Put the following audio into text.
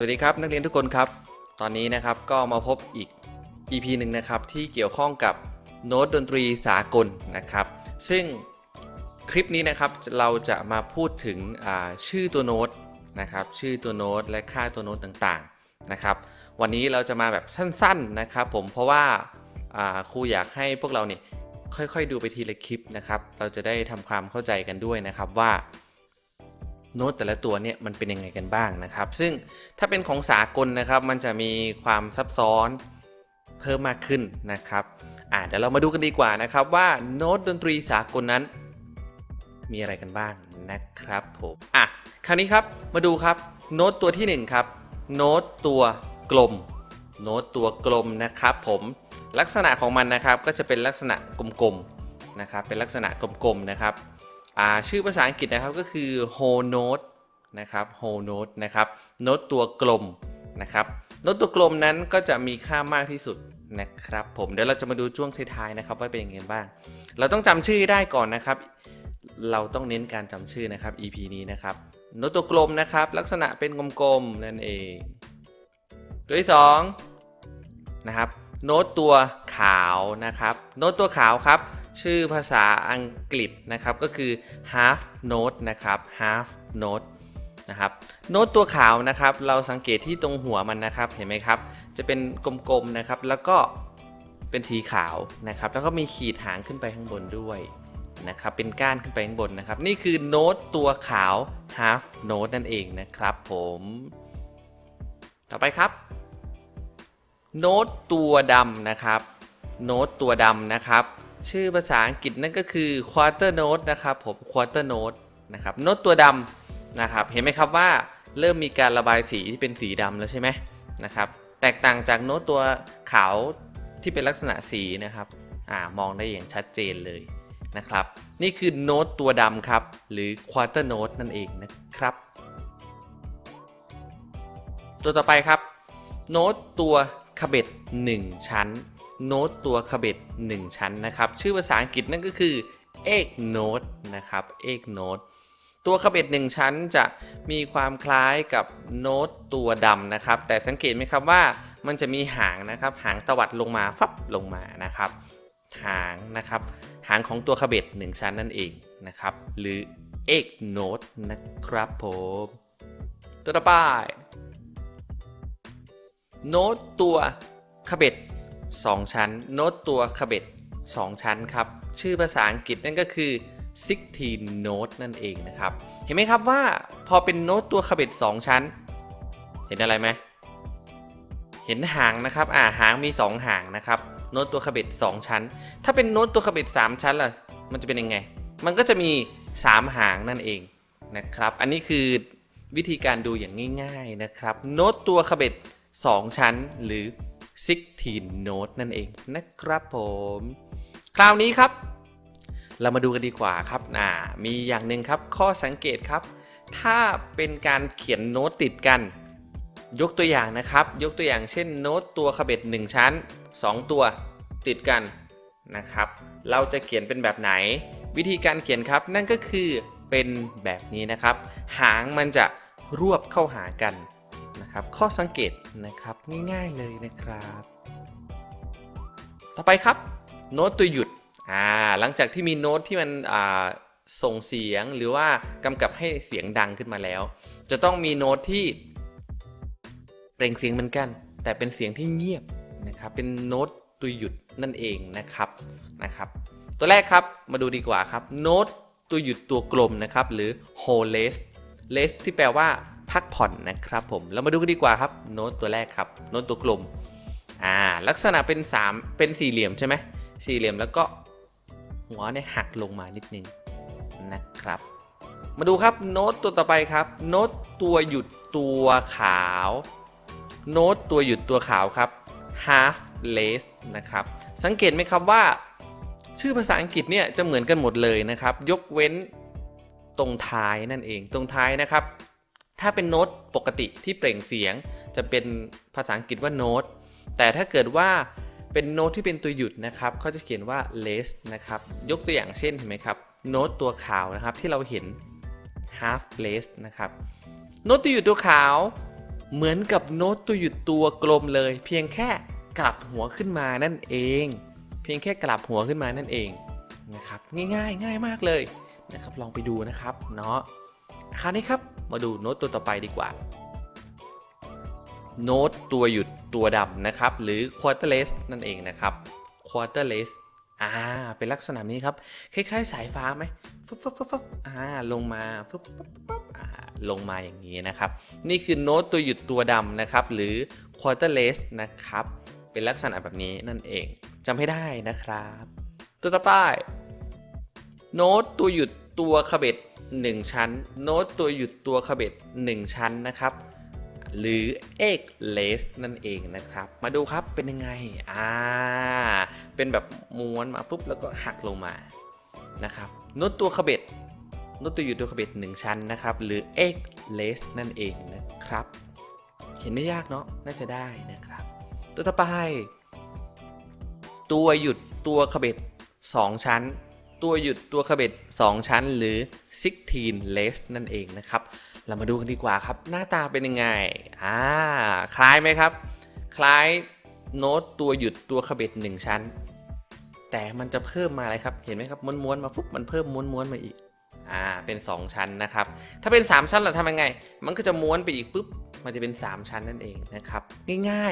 สวัสดีครับนักเรียนทุกคนครับ ตอนนี้นะครับก็มาพบอีก EP หนึ่งนะครับที่เกี่ยวข้องกับโน้ตดนตรีสากลนะครับ ซึ่งคลิปนี้นะครับเราจะมาพูดถึงชื่อตัวโน้ตนะครับชื่อตัวโน้ตและค่าตัวโน้ตต่างๆนะครับ วันนี้เราจะมาแบบสั้นๆนะครับผมเพราะว่าอ่าครูอยากให้พวกเราเนี่ยค่อยๆ ดูไปทีละคลิปนะครับ เราจะได้ทำความเข้าใจกันด้วยนะครับว่า โน้ตแต่ละตัวเนี่ยมันเป็นยังไงกันบ้างนะครับ ซึ่งถ้าเป็นของสากลนะครับ มันจะมีความซับซ้อนเพิ่มมากขึ้นนะครับอ่าเดี๋ยวเรามาดูกันดีกว่านะครับว่าโน้ตดนตรีสากลนั้น มีอะไรกันบ้างนะครับผมอะคราวนี้ครับมาดูครับโน้ตตัวที่หนึ่งครับโน้ตตัวกลม โน้ตตัวกลมนะครับผมลักษณะของมันนะครับก็จะเป็นลักษณะกลมๆนะครับเป็นลักษณะกลมๆนะครับ ชื่อภาษาอังกฤษนะครับก็คือ whole note นะครับ whole note นะครับโน้ตตัวกลมนะครับโน้ตตัวกลมนั้นก็จะมีค่ามากที่สุดนะครับผมเดี๋ยวเราจะมาดูช่วงท้ายๆนะครับว่าเป็นยังไงบ้าง เราต้องจำชื่อได้ก่อนนะครับ เราต้องเน้นการจำชื่อนะครับ EP นี้นะครับโน้ตตัวกลมนะครับ ลักษณะเป็นกลมๆนั่นเอง ตัวที่สองนะครับโน้ตตัวขาวนะครับ โน้ตตัวขาวครับ ชื่อภาษาอังกฤษนะครับก็คือ half note นะครับ half note นะครับโน้ตตัวขาวนะครับ เราสังเกตที่ตรงหัวมันนะครับเห็นไหมครับ จะเป็นกลมๆนะครับ แล้วก็เป็นสีขาวนะครับ แล้วก็มีขีดหางขึ้นไปข้างบนด้วยนะครับ เป็นก้านขึ้นไปข้างบนนะครับ นี่คือโน้ตตัวขาว half note นั่นเองนะครับ ผม ต่อไปครับ โน้ตตัวดำนะครับ โน้ตตัวดำนะครับ ชื่อภาษาอังกฤษนั่นก็คือ quarter note นะครับผม quarter note นะครับโน้ตตัวดำนะครับ เห็นไหมครับว่าเริ่มมีการระบายสีที่เป็นสีดำแล้วใช่ไหมนะครับ แตกต่างจากโน้ตตัวขาวที่เป็นลักษณะสีนะครับอ่ามองได้อย่างชัดเจนเลยนะครับ นี่คือโน้ตตัวดำครับ หรือ quarter note นั่นเองนะครับ ตัวต่อไปครับ โน้ตตัวขบเบ็ด1ชั้น โน้ตตัวขบเบ็ด1 ชั้นนะครับ ชื่อภาษาอังกฤษนั่นก็คือ egg note นะครับ egg note ตัวขบเบ็ด1ชั้นจะมีความคล้ายกับโน้ตตัวดำนะครับ แต่สังเกตไหมครับว่ามันจะมีหางนะครับ หางตวัดลงมาฟับลงมานะครับ หางนะครับ หางของตัวขบเบ็ด1ชั้นนั่นเองนะครับ หรือ egg note นะครับผมตัวต่อไปโน้ตตัวขบเบ็ด 2 ชั้น โน้ตตัวขบเบ็ด2ชั้นครับ ชื่อภาษาอังกฤษนั่นก็คือ 16 note นั่นเองนะครับ เห็นไหมครับว่าพอเป็นโน้ตตัวขบเบ็ด2ชั้น เห็นอะไรไหมเห็นหางนะครับ อ่าหางมี 2 หางนะครับ โน้ตตัวขบเบ็ด2ชั้น ถ้าเป็นโน้ตตัวขบเบ็ด3ชั้นล่ะ มันจะเป็นยังไง มันก็จะมี 3 หางนั่นเองนะครับ อันนี้คือวิธีการดูอย่างง่าย ๆนะครับ โน้ตตัวขบเบ็ด2ชั้นหรือ 16 note นั่นเองนะครับผม คราวนี้ครับ เรามาดูกันดีกว่าครับอ่ามีอย่างหนึ่งครับ ข้อสังเกตครับ ถ้าเป็นการเขียนโน้ตติดกัน ยกตัวอย่างนะครับ ยกตัวอย่างเช่นโน้ตตัวขบเบ็ด1 ชั้น 2 ตัวติดกันนะครับ เราจะเขียนเป็นแบบไหน วิธีการเขียนครับ นั่นก็คือเป็นแบบนี้นะครับ หางมันจะรวบเข้าหากัน นะครับ ข้อสังเกตนะครับง่ายๆเลยนะครับ ต่อไปครับโน้ตตัวหยุดอ่าหลังจากที่มีโน้ตที่มันอ่าส่งเสียงหรือว่ากำกับให้เสียงดังขึ้นมาแล้ว จะต้องมีโน้ตที่เปล่งเสียงเหมือนกัน แต่เป็นเสียงที่เงียบนะครับเป็นโน้ตตัวหยุดนั่นเองนะครับนะครับ ตัวแรกครับมาดูดีกว่าครับโน้ตตัวหยุดตัวกลมนะครับหรือ whole less less ที่แปลว่า พักผ่อนนะครับผมเรามาดูกันดีกว่าครับโน้ตตัวแรกครับโน้ตตัวกลมอ่าลักษณะเป็น 3 เป็นสี่เหลี่ยมใช่ไหมสี่เหลี่ยมแล้วก็หัวเนี่ยหักลงมานิดนึงนะครับ มาดูครับโน้ตตัวต่อไปครับ โน้ตตัวหยุดตัวขาว โน้ตตัวหยุดตัวขาวครับ half less นะครับ สังเกตไหมครับว่า ชื่อภาษาอังกฤษเนี่ยจะเหมือนกันหมดเลยนะครับ ยกเว้นตรงท้ายนั่นเอง ตรงท้ายนะครับ ถ้าเป็นโน้ตปกติที่เปล่งเสียง จะเป็นภาษาอังกฤษว่าโน้ต แต่ถ้าเกิดว่าเป็นโน้ตที่เป็นตัวหยุดนะครับเขาจะเขียนว่า less นะครับ ยกตัวอย่างเช่นเห็นไหมครับ โน้ตตัวขาวนะครับที่เราเห็น half less นะครับ โน้ตตัวหยุดตัวขาว เหมือนกับโน้ตตัวหยุดตัวกลมเลย เพียงแค่กลับหัวขึ้นมานั่นเอง เพียงแค่กลับหัวขึ้นมานั่นเองนะครับ ง่ายๆ ง่ายมากเลยนะครับ ลองไปดูนะครับเนาะคราวนี้ครับ มาดูโน้ตตัวต่อไปดีกว่า โน้ตตัวหยุดตัวดำนะครับ หรือ quarterless นั่นเองนะครับ quarterless อ่า เป็นลักษณะนี้ครับ คล้าย ๆ สายฟ้าไหมฟึบฟึบฟึบฟึบอ่า ลงมาฟึบฟึบฟึบอ่า ลงมาอย่างนี้นะครับ นี่คือโน้ตตัวหยุดตัวดำนะครับ หรือ quarterless นะครับ เป็นลักษณะแบบนี้นั่นเองจำให้ได้นะครับ ตัวต่อไป โน้ตตัวหยุด ตัวขบเบ็ด1 ชั้น โน้ตตัวหยุดตัวขบเบ็ด1 ชั้นนะครับ หรือ egg l a c นั่นเองนะครับ มาดูครับเป็นยังไง อ่า เป็นแบบม้วนมาปุ๊บแล้วก็หักลงมานะครับโน้ตตัวขบเบ็ดโน้ตตัวอยู่ตัวขบเบ็ด1 ชั้นนะครับ หรือ egg l a c นั่นเองนะครับ เขียนไม่ยากเนาะน่าจะได้นะครับ ตัวต่อไป ตัวหยุดตัวขบเบ็ด2 ชั้น ตัวหยุดตัวขบเบ็ด2 ชั้นหรือ 16 lace นั่นเองนะครับ เรามาดูกันดีกว่าครับ หน้าตาเป็นยังไงอ่าคล้ายไหมครับ คล้ายโน้ตตัวหยุดตัวขบเบ็ด1 ชั้น แต่มันจะเพิ่มมาอะไรครับ เห็นไหมครับม้วนๆมาปุ๊บมันเพิ่มม้วนๆมาอีกอ่าเป็น 2 ชั้นนะครับ ถ้าเป็น 3 ชั้นเราทำยังไง มันก็จะม้วนไปอีกปุ๊บมันจะเป็น 3 ชั้นนั่นเองนะครับ ง่ายๆ